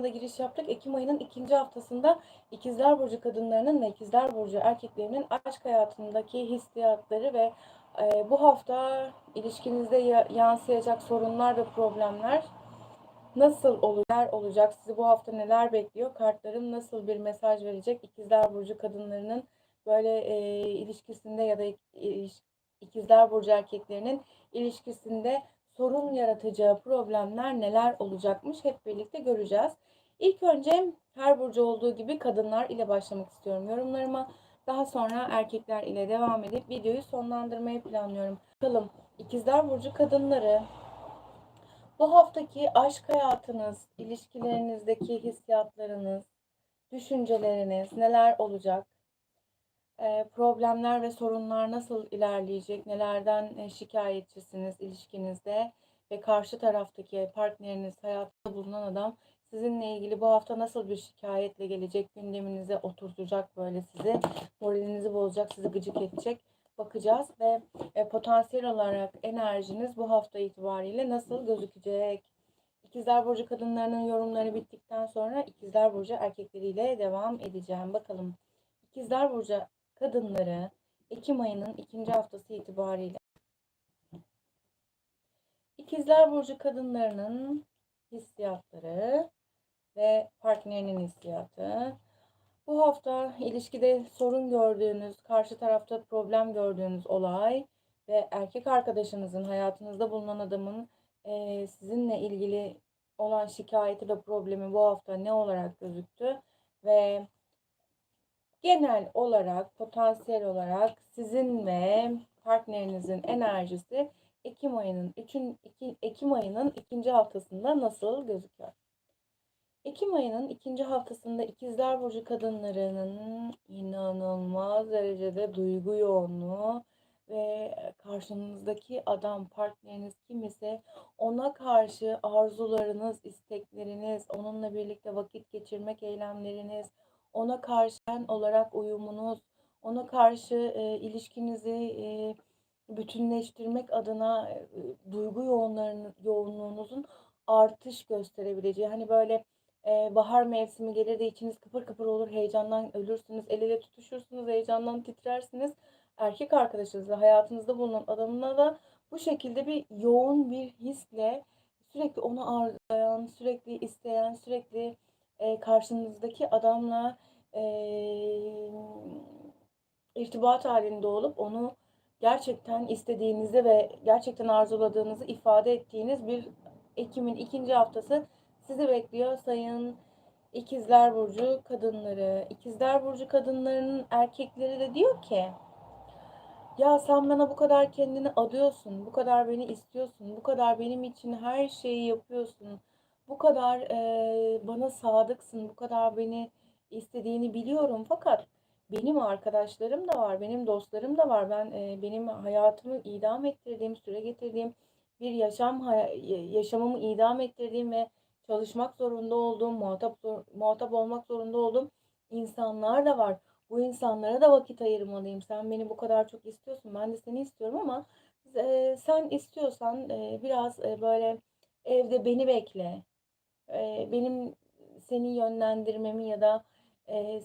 haftasına giriş yaptık. Ekim ayının ikinci haftasında İkizler Burcu kadınlarının ve İkizler Burcu erkeklerinin aşk hayatındaki hissiyatları ve e, bu hafta ilişkinizde ya- yansıyacak sorunlar ve problemler nasıl olacak, olacak? Sizi bu hafta neler bekliyor? Kartlarım nasıl bir mesaj verecek? İkizler Burcu kadınlarının böyle e, ilişkisinde ya da ik- İkizler Burcu erkeklerinin ilişkisinde sorun yaratacağı problemler neler olacakmış hep birlikte göreceğiz. İlk önce her burcu olduğu gibi kadınlar ile başlamak istiyorum yorumlarıma. Daha sonra erkekler ile devam edip videoyu sonlandırmayı planlıyorum. Bakalım İkizler Burcu kadınları bu haftaki aşk hayatınız, ilişkilerinizdeki hissiyatlarınız, düşünceleriniz neler olacak? Problemler ve sorunlar nasıl ilerleyecek? Nelerden şikayetçisiniz ilişkinizde? Ve karşı taraftaki partneriniz, hayatta bulunan adam sizinle ilgili bu hafta nasıl bir şikayetle gelecek? Gündeminize oturtacak böyle sizi, moralinizi bozacak, sizi gıcık edecek. Bakacağız ve potansiyel olarak enerjiniz bu hafta itibariyle nasıl gözükecek? İkizler Burcu kadınlarının yorumları bittikten sonra İkizler Burcu erkekleriyle devam edeceğim. Bakalım İkizler Burcu kadınları Ekim ayının ikinci haftası itibariyle İkizler Burcu kadınlarının hissiyatları ve partnerinin hissiyatı. Bu hafta ilişkide sorun gördüğünüz, karşı tarafta problem gördüğünüz olay ve erkek arkadaşınızın, hayatınızda bulunan adamın eee, sizinle ilgili olan şikayeti ve problemi bu hafta ne olarak gözüktü ve genel olarak, potansiyel olarak sizin ve partnerinizin enerjisi Ekim ayının 3. Ekim ayının ikinci haftasında nasıl gözüküyor? Ekim ayının ikinci haftasında İkizler Burcu kadınlarının inanılmaz derecede duygu yoğunluğu ve karşınızdaki adam, partneriniz kim ise ona karşı arzularınız, istekleriniz, onunla birlikte vakit geçirmek eylemleriniz, ona karşı ben olarak uyumunuz, ona karşı e, ilişkinizi e, bütünleştirmek adına e, duygu yoğunların, yoğunluğunuzun artış gösterebileceği hani böyle e, bahar mevsimi gelir de içiniz kıpır kıpır olur heyecandan ölürsünüz el ele tutuşursunuz heyecandan titrersiniz. Erkek arkadaşınızla hayatınızda bulunan adamına da bu şekilde bir yoğun bir hisle sürekli onu arzulayan sürekli isteyen sürekli e, karşınızdaki adamla e, irtibat halinde olup onu gerçekten istediğinizi ve gerçekten arzuladığınızı ifade ettiğiniz bir Ekim'in ikinci haftası sizi bekliyor sayın İkizler Burcu kadınları. İkizler Burcu kadınlarının erkekleri de diyor ki ya sen bana bu kadar kendini adıyorsun, bu kadar beni istiyorsun, bu kadar benim için her şeyi yapıyorsun, bu kadar e, bana sadıksın, bu kadar beni istediğini biliyorum fakat benim arkadaşlarım da var, benim dostlarım da var. Ben e, benim hayatımı idam ettirdiğim, süre getirdiğim bir yaşam yaşamımı idam ettirdiğim ve çalışmak zorunda olduğum, muhatap muhatap olmak zorunda olduğum insanlar da var. Bu insanlara da vakit ayırmalıyım. Sen beni bu kadar çok istiyorsun. Ben de seni istiyorum ama e, sen istiyorsan e, biraz e, böyle evde beni bekle. Benim seni yönlendirmemi ya da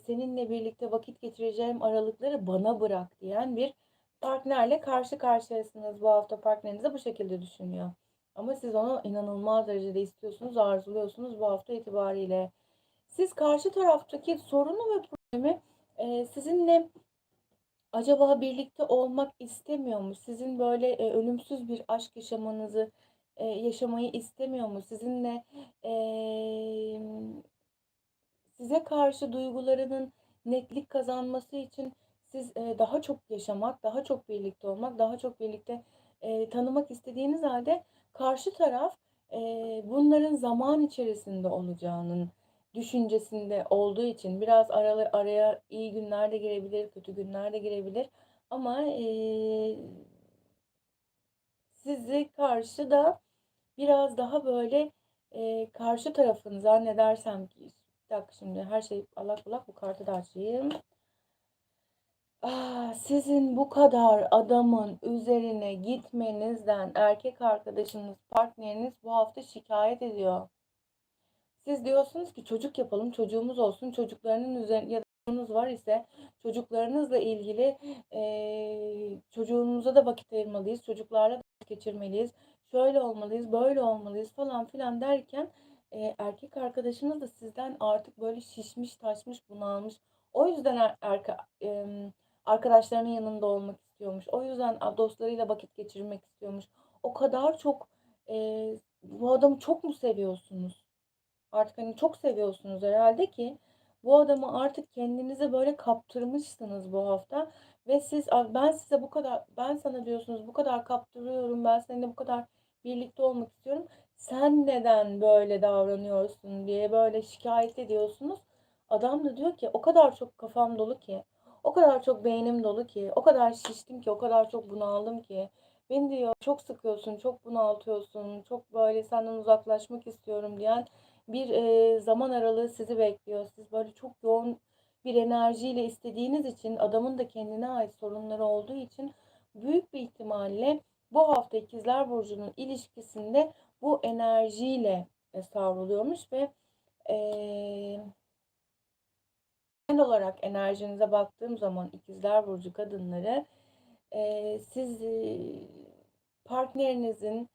seninle birlikte vakit geçireceğim aralıkları bana bırak diyen bir partnerle karşı karşıyasınız. Bu hafta partneriniz bu şekilde düşünüyor. Ama siz onu inanılmaz derecede istiyorsunuz, arzuluyorsunuz bu hafta itibariyle. Siz karşı taraftaki sorunu ve problemi sizinle acaba birlikte olmak istemiyor mu? Sizin böyle ölümsüz bir aşk yaşamanızı e, yaşamayı istemiyor mu? Sizinle e, size karşı duygularının netlik kazanması için siz e, daha çok yaşamak, daha çok birlikte olmak, daha çok birlikte e, tanımak istediğiniz halde karşı taraf e, bunların zaman içerisinde olacağının düşüncesinde olduğu için biraz aralı, araya iyi günler de girebilir, kötü günler de girebilir. Ama e, sizi karşı da biraz daha böyle e, karşı tarafın zannedersem ki bir dakika şimdi her şey allak bullak bu kartı da açayım. Ah, sizin bu kadar adamın üzerine gitmenizden erkek arkadaşınız, partneriniz bu hafta şikayet ediyor. Siz diyorsunuz ki çocuk yapalım, çocuğumuz olsun, çocuklarının üzerine ya var ise çocuklarınızla ilgili eee, çocuğumuza da vakit ayırmalıyız, çocuklarla da vakit geçirmeliyiz, şöyle olmalıyız, böyle olmalıyız falan filan derken eee, erkek arkadaşınız da sizden artık böyle şişmiş, taşmış, bunalmış. O yüzden er, erke- em, arkadaşlarının yanında olmak istiyormuş. O yüzden dostlarıyla vakit geçirmek istiyormuş. O kadar çok eee, bu adamı çok mu seviyorsunuz? Artık hani çok seviyorsunuz herhalde ki bu adamı artık kendinize böyle kaptırmışsınız bu hafta ve siz ben size bu kadar ben sana diyorsunuz bu kadar kaptırıyorum ben seninle bu kadar birlikte olmak istiyorum. Sen neden böyle davranıyorsun diye böyle şikayet ediyorsunuz. Adam da diyor ki o kadar çok kafam dolu ki o kadar çok beynim dolu ki o kadar şiştim ki o kadar çok bunaldım ki beni diyor çok sıkıyorsun çok bunaltıyorsun çok böyle senden uzaklaşmak istiyorum diyen bir e, zaman aralığı sizi bekliyor. Siz böyle çok yoğun bir enerjiyle istediğiniz için adamın da kendine ait sorunları olduğu için büyük bir ihtimalle bu hafta İkizler Burcu'nun ilişkisinde bu enerjiyle e, savruluyormuş ve e, genel olarak enerjinize baktığım zaman İkizler Burcu kadınları e, siz e, partnerinizin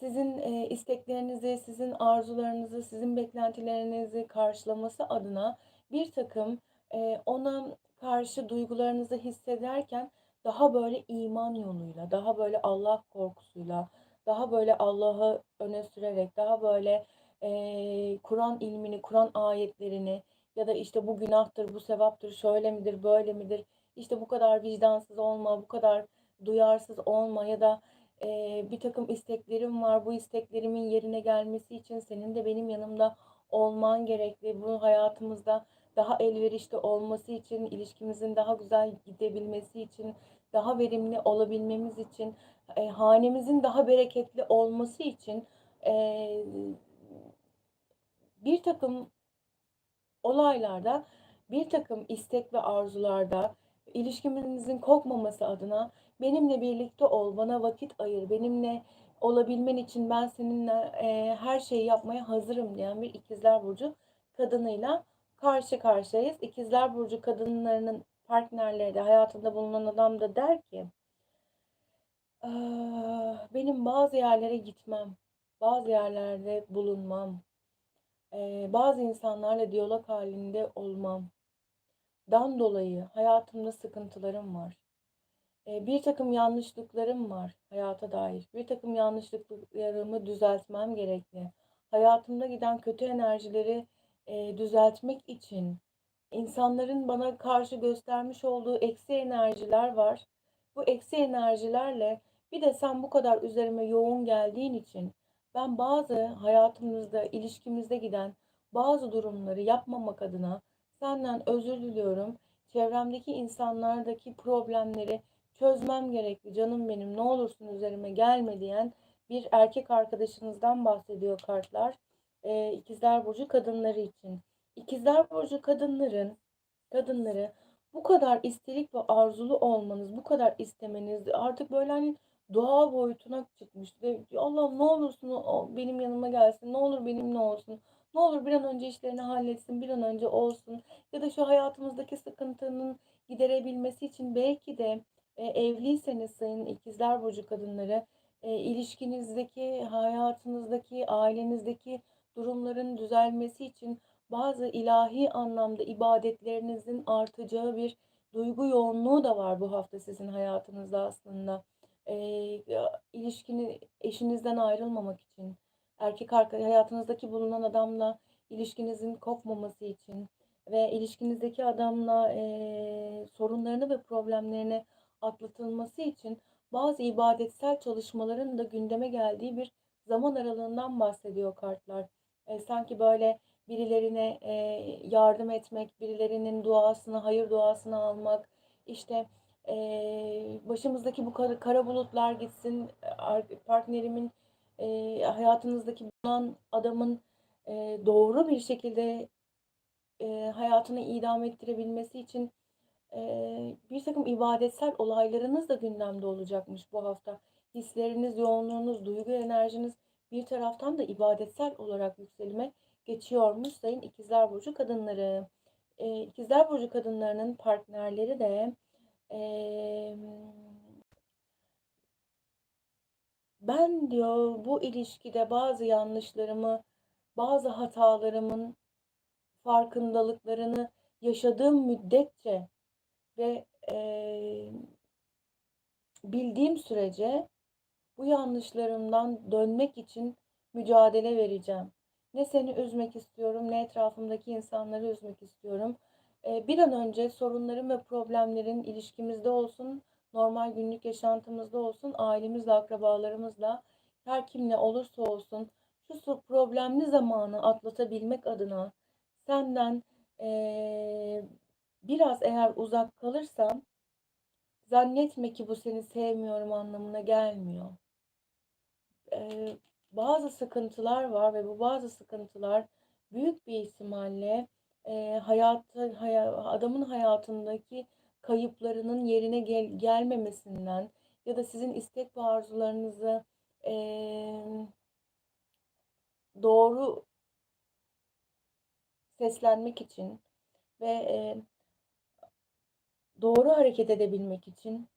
sizin e, isteklerinizi, sizin arzularınızı, sizin beklentilerinizi karşılaması adına bir takım e, ona karşı duygularınızı hissederken daha böyle iman yoluyla, daha böyle Allah korkusuyla, daha böyle Allah'ı öne sürerek, daha böyle e, Kur'an ilmini, Kur'an ayetlerini ya da işte bu günahtır, bu sevaptır, şöyle midir, böyle midir, işte bu kadar vicdansız olma, bu kadar duyarsız olma ya da Eee, birtakım isteklerim var. Bu isteklerimin yerine gelmesi için senin de benim yanımda olman gerekli. Bu hayatımızda daha elverişli olması için, ilişkimizin daha güzel gidebilmesi için, daha verimli olabilmemiz için, eee, hanemizin daha bereketli olması için eee, bir takım olaylarda, bir takım istek ve arzularda ilişkimizin kokmaması adına benimle birlikte ol, bana vakit ayır, benimle olabilmen için ben seninle e, her şeyi yapmaya hazırım diyen bir ikizler burcu kadınıyla karşı karşıyayız. İkizler burcu kadınlarının partnerleri de hayatında bulunan adam da der ki "Ah, benim bazı yerlere gitmem, bazı yerlerde bulunmam, e, bazı insanlarla diyalog halinde olmam. Dan dolayı hayatımda sıkıntılarım var. E, bir takım yanlışlıklarım var hayata dair. Bir takım yanlışlıklarımı düzeltmem gerekli. Hayatımda giden kötü enerjileri e, düzeltmek için insanların bana karşı göstermiş olduğu eksi enerjiler var. Bu eksi enerjilerle bir de sen bu kadar üzerime yoğun geldiğin için ben bazı hayatımızda, ilişkimizde giden bazı durumları yapmamak adına senden özür diliyorum. Çevremdeki insanlardaki problemleri çözmem gerekli canım benim ne olursun üzerime gelme diyen bir erkek arkadaşınızdan bahsediyor kartlar. Ee, İkizler Burcu kadınları için. İkizler Burcu kadınların kadınları bu kadar istelik ve arzulu olmanız, bu kadar istemeniz artık böyle hani doğa boyutuna çıkmış. Ve Allah'ım ne olursun benim yanıma gelsin, ne olur benimle olsun. Ne olur bir an önce işlerini halletsin, bir an önce olsun. Ya da şu hayatımızdaki sıkıntının giderebilmesi için belki de e, evliyseniz sayın ikizler burcu kadınları e, ilişkinizdeki, hayatınızdaki, ailenizdeki durumların düzelmesi için bazı ilahi anlamda ibadetlerinizin artacağı bir duygu yoğunluğu da var bu hafta sizin hayatınızda aslında. E, ilişkini eşinizden ayrılmamak için, erkek arka hayatınızdaki bulunan adamla ilişkinizin kopmaması için ve ilişkinizdeki adamla e, sorunlarını ve problemlerini atlatılması için bazı ibadetsel çalışmaların da gündeme geldiği bir zaman aralığından bahsediyor kartlar. E, sanki böyle birilerine e, yardım etmek, birilerinin duasını, hayır duasını almak, işte e, başımızdaki bu kara, kara bulutlar gitsin, partnerimin e, hayatınızdaki bulunan adamın e, doğru bir şekilde e, hayatını idam ettirebilmesi için bir takım ibadetsel olaylarınız da gündemde olacakmış bu hafta. Hisleriniz, yoğunluğunuz, duygu enerjiniz bir taraftan da ibadetsel olarak yükselime geçiyormuş sayın ikizler burcu kadınları. E, ikizler burcu kadınlarının partnerleri de ben diyor bu ilişkide bazı yanlışlarımı, bazı hatalarımın farkındalıklarını yaşadığım müddetçe ve e, bildiğim sürece bu yanlışlarımdan dönmek için mücadele vereceğim. Ne seni üzmek istiyorum, ne etrafımdaki insanları üzmek istiyorum. E, bir an önce sorunların ve problemlerin ilişkimizde olsun, normal günlük yaşantımızda olsun, ailemizle, akrabalarımızla, her kimle olursa olsun şu problemli zamanı atlatabilmek adına senden ee, biraz eğer uzak kalırsam zannetme ki bu seni sevmiyorum anlamına gelmiyor. Ee, bazı sıkıntılar var ve bu bazı sıkıntılar büyük bir ihtimalle e, hayatı, hay adamın hayatındaki kayıplarının yerine gel gelmemesinden ya da sizin istek ve arzularınızı e, doğru seslenmek için ve e, doğru hareket edebilmek için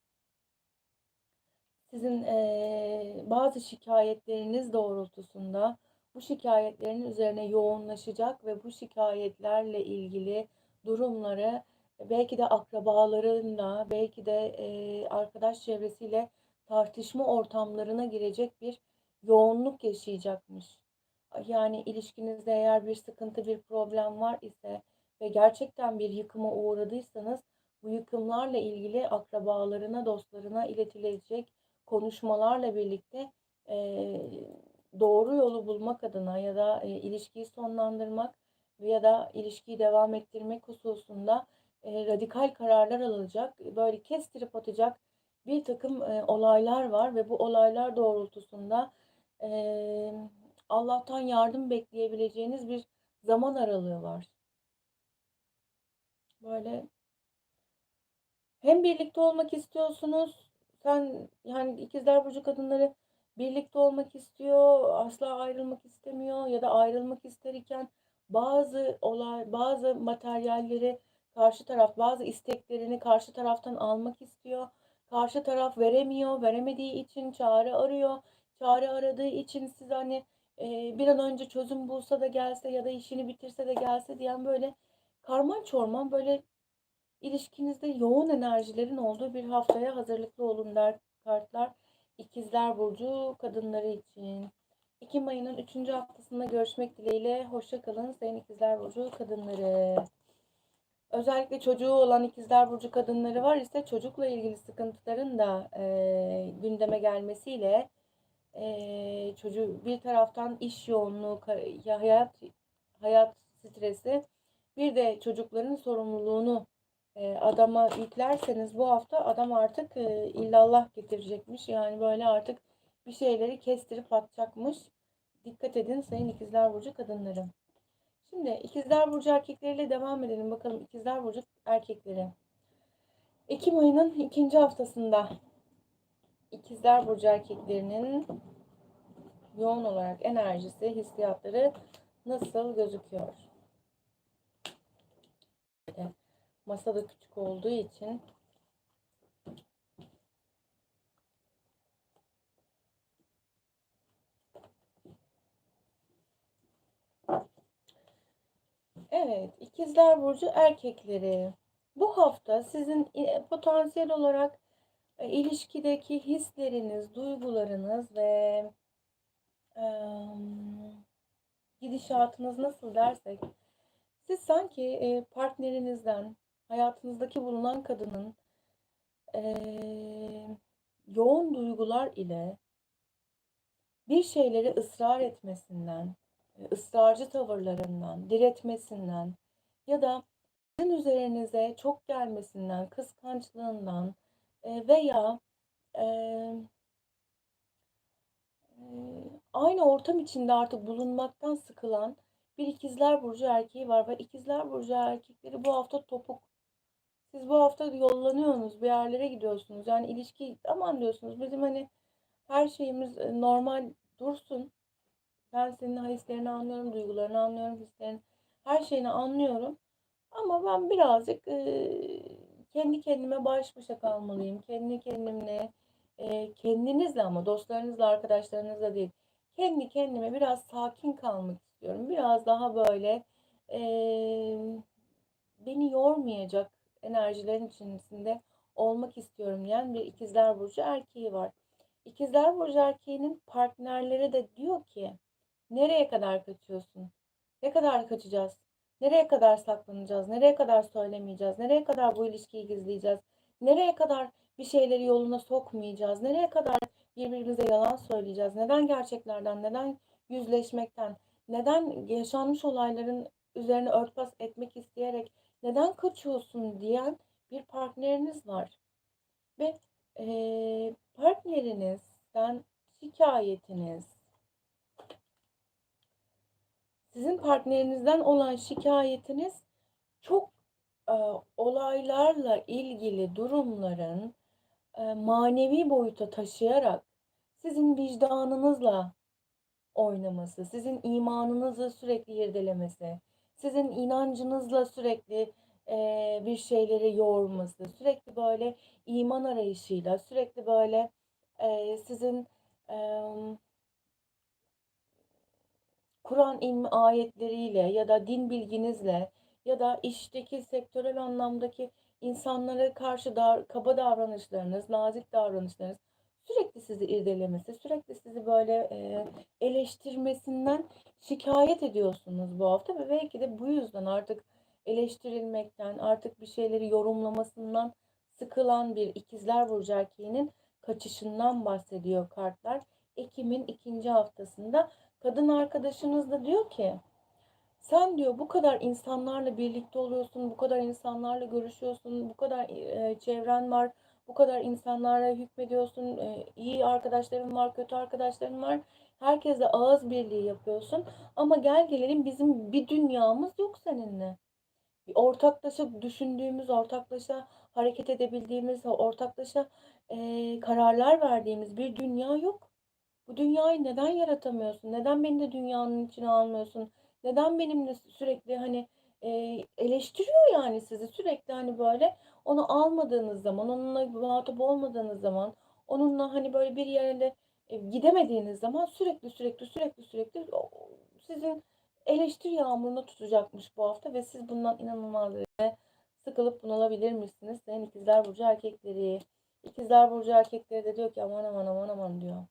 sizin e, bazı şikayetleriniz doğrultusunda bu şikayetlerin üzerine yoğunlaşacak ve bu şikayetlerle ilgili durumları belki de akrabalarında, belki de e, arkadaş çevresiyle tartışma ortamlarına girecek bir yoğunluk yaşayacakmış. Yani ilişkinizde eğer bir sıkıntı, bir problem var ise ve gerçekten bir yıkıma uğradıysanız bu yıkımlarla ilgili akrabalarına, dostlarına iletilecek konuşmalarla birlikte e, doğru yolu bulmak adına ya da e, ilişkiyi sonlandırmak ya da ilişkiyi devam ettirmek hususunda e, radikal kararlar alınacak, böyle kestirip atacak bir takım e, olaylar var ve bu olaylar doğrultusunda e, Allah'tan yardım bekleyebileceğiniz bir zaman aralığı var. Böyle hem birlikte olmak istiyorsunuz. Sen yani ikizler burcu kadınları birlikte olmak istiyor, asla ayrılmak istemiyor ya da ayrılmak isterken bazı olay, bazı materyalleri karşı taraf, bazı isteklerini karşı taraftan almak istiyor. Karşı taraf veremiyor, veremediği için çare arıyor. Çare aradığı için siz hani e, bir an önce çözüm bulsa da gelse ya da işini bitirse de gelse diyen böyle karman çorman böyle ilişkinizde yoğun enerjilerin olduğu bir haftaya hazırlıklı olun der kartlar. İkizler Burcu kadınları için. Ekim ayının 3. haftasında görüşmek dileğiyle. Hoşça kalın sayın İkizler Burcu kadınları. Özellikle çocuğu olan İkizler Burcu kadınları var ise çocukla ilgili sıkıntıların da e, gündeme gelmesiyle e, çocuğu bir taraftan iş yoğunluğu, hayat hayat stresi, bir de çocukların sorumluluğunu adama yüklerseniz bu hafta adam artık e, illallah getirecekmiş. Yani böyle artık bir şeyleri kestirip atacakmış. Dikkat edin sayın ikizler burcu kadınları. Şimdi ikizler burcu erkekleriyle devam edelim. Bakalım ikizler burcu erkekleri. Ekim ayının ikinci haftasında İkizler Burcu erkeklerinin yoğun olarak enerjisi, hissiyatları nasıl gözüküyor? Masa da küçük olduğu için Evet, İkizler Burcu erkekleri. Bu hafta sizin e, potansiyel olarak e, ilişkideki hisleriniz, duygularınız ve e, gidişatınız nasıl dersek siz sanki e, partnerinizden, hayatınızdaki bulunan kadının e, yoğun duygular ile bir şeyleri ısrar etmesinden, ısrarcı tavırlarından, diretmesinden ya da sizin üzerinize çok gelmesinden, kıskançlığından, veya e, aynı ortam içinde artık bulunmaktan sıkılan bir ikizler burcu erkeği var ve ikizler burcu erkekleri bu hafta topuk. Siz bu hafta yollanıyorsunuz, bir yerlere gidiyorsunuz. Yani ilişki aman diyorsunuz bizim hani her şeyimiz normal dursun. Ben senin hislerini anlıyorum, duygularını anlıyorum, hislerini, her şeyini anlıyorum. Ama ben birazcık eee, kendi kendime baş başa kalmalıyım. Kendi kendimle, eee, kendinizle ama dostlarınızla, arkadaşlarınızla değil. Kendi kendime biraz sakin kalmak istiyorum. Biraz daha böyle eee, beni yormayacak enerjilerin içerisinde olmak istiyorum diyen bir ikizler burcu erkeği var. İkizler burcu erkeğinin partnerleri de diyor ki nereye kadar kaçıyorsun? Ne kadar kaçacağız? Nereye kadar saklanacağız? Nereye kadar söylemeyeceğiz? Nereye kadar bu ilişkiyi gizleyeceğiz? Nereye kadar bir şeyleri yoluna sokmayacağız? Nereye kadar birbirimize yalan söyleyeceğiz? Neden gerçeklerden, neden yüzleşmekten, neden yaşanmış olayların üzerine örtbas etmek isteyerek neden kaçıyorsun diyen bir partneriniz var. Ve eee partnerinizden şikayetiniz, sizin partnerinizden olan şikayetiniz çok e, olaylarla ilgili durumların e, manevi boyuta taşıyarak sizin vicdanınızla oynaması, sizin imanınızı sürekli irdelemesi, sizin inancınızla sürekli e, bir şeyleri yoğurması, sürekli böyle iman arayışıyla, sürekli böyle e, sizin e, Kur'an ilmi ayetleriyle ya da din bilginizle ya da işteki sektörel anlamdaki insanlara karşı da, kaba davranışlarınız, nazik davranışlarınız sürekli sizi irdelemesi, sürekli sizi böyle e, eleştirmesinden şikayet ediyorsunuz bu hafta ve belki de bu yüzden artık eleştirilmekten, artık bir şeyleri yorumlamasından sıkılan bir ikizler burcu erkeğinin kaçışından bahsediyor kartlar. Ekim'in ikinci haftasında kadın arkadaşınız da diyor ki sen diyor bu kadar insanlarla birlikte oluyorsun, bu kadar insanlarla görüşüyorsun, bu kadar e, çevren var, bu kadar insanlara hükmediyorsun, e, iyi arkadaşların var, kötü arkadaşların var. Herkesle ağız birliği yapıyorsun. Ama gel gelelim bizim bir dünyamız yok seninle. Ortaklaşa düşündüğümüz, ortaklaşa hareket edebildiğimiz, ortaklaşa e, kararlar verdiğimiz bir dünya yok. Bu dünyayı neden yaratamıyorsun? Neden beni de dünyanın içine almıyorsun? Neden benimle sürekli hani e, eleştiriyor yani sizi sürekli hani böyle onu almadığınız zaman, onunla muhatap olmadığınız zaman, onunla hani böyle bir yere e, gidemediğiniz zaman sürekli sürekli sürekli sürekli sizin eleştiri yağmuruna tutacakmış bu hafta ve siz bundan inanılmaz derecede sıkılıp bunalabilir misiniz? Sayın ikizler burcu erkekleri. İkizler burcu erkekleri de diyor ki aman aman aman aman diyor.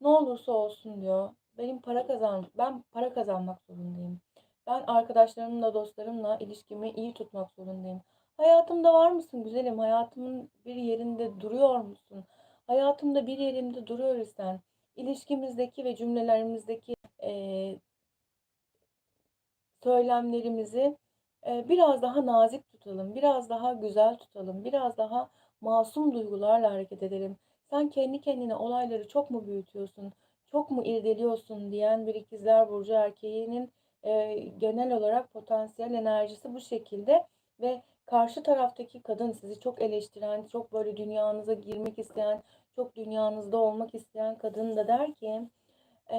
Ne olursa olsun diyor. Benim para kazan ben para kazanmak zorundayım. Ben arkadaşlarımla, dostlarımla ilişkimi iyi tutmak zorundayım. Hayatımda var mısın güzelim? Hayatımın bir yerinde duruyor musun? Hayatımda bir yerimde duruyor isen ilişkimizdeki ve cümlelerimizdeki e, söylemlerimizi e, biraz daha nazik tutalım, biraz daha güzel tutalım, biraz daha masum duygularla hareket edelim. Sen kendi kendine olayları çok mu büyütüyorsun, çok mu irdeliyorsun diyen bir ikizler burcu erkeğinin e, genel olarak potansiyel enerjisi bu şekilde ve karşı taraftaki kadın sizi çok eleştiren, çok böyle dünyanıza girmek isteyen, çok dünyanızda olmak isteyen kadın da der ki e,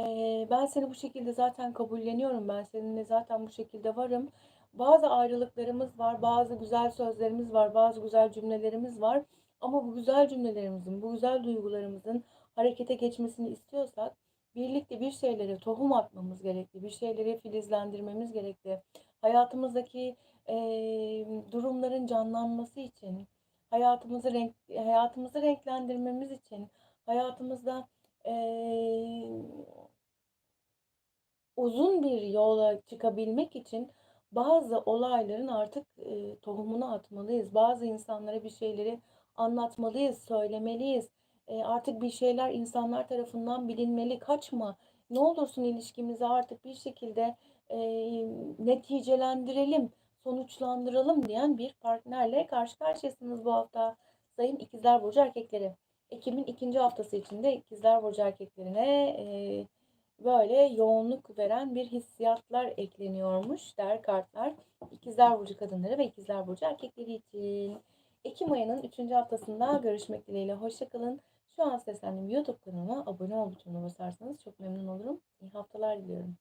ben seni bu şekilde zaten kabulleniyorum, ben seninle zaten bu şekilde varım. Bazı ayrılıklarımız var, bazı güzel sözlerimiz var, bazı güzel cümlelerimiz var. Ama bu güzel cümlelerimizin, bu güzel duygularımızın harekete geçmesini istiyorsak birlikte bir şeylere tohum atmamız gerekli, bir şeyleri filizlendirmemiz gerekli. Hayatımızdaki e, durumların canlanması için, hayatımızı renk hayatımızı renklendirmemiz için, hayatımızda e, uzun bir yola çıkabilmek için bazı olayların artık e, tohumunu atmalıyız. Bazı insanlara bir şeyleri anlatmalıyız, söylemeliyiz. E, artık bir şeyler insanlar tarafından bilinmeli. Kaçma. Ne olursun ilişkimizi artık bir şekilde e, neticelendirelim, sonuçlandıralım diyen bir partnerle karşı karşıyasınız bu hafta. Sayın İkizler Burcu erkekleri. Ekim'in ikinci haftası içinde İkizler Burcu erkeklerine e, böyle yoğunluk veren bir hissiyatlar ekleniyormuş der kartlar. İkizler Burcu kadınları ve İkizler Burcu erkekleri için. Ekim ayının 3. haftasında görüşmek dileğiyle. Hoşçakalın. Şu an seslendiğim YouTube kanalıma abone ol butonuna basarsanız çok memnun olurum. İyi haftalar diliyorum.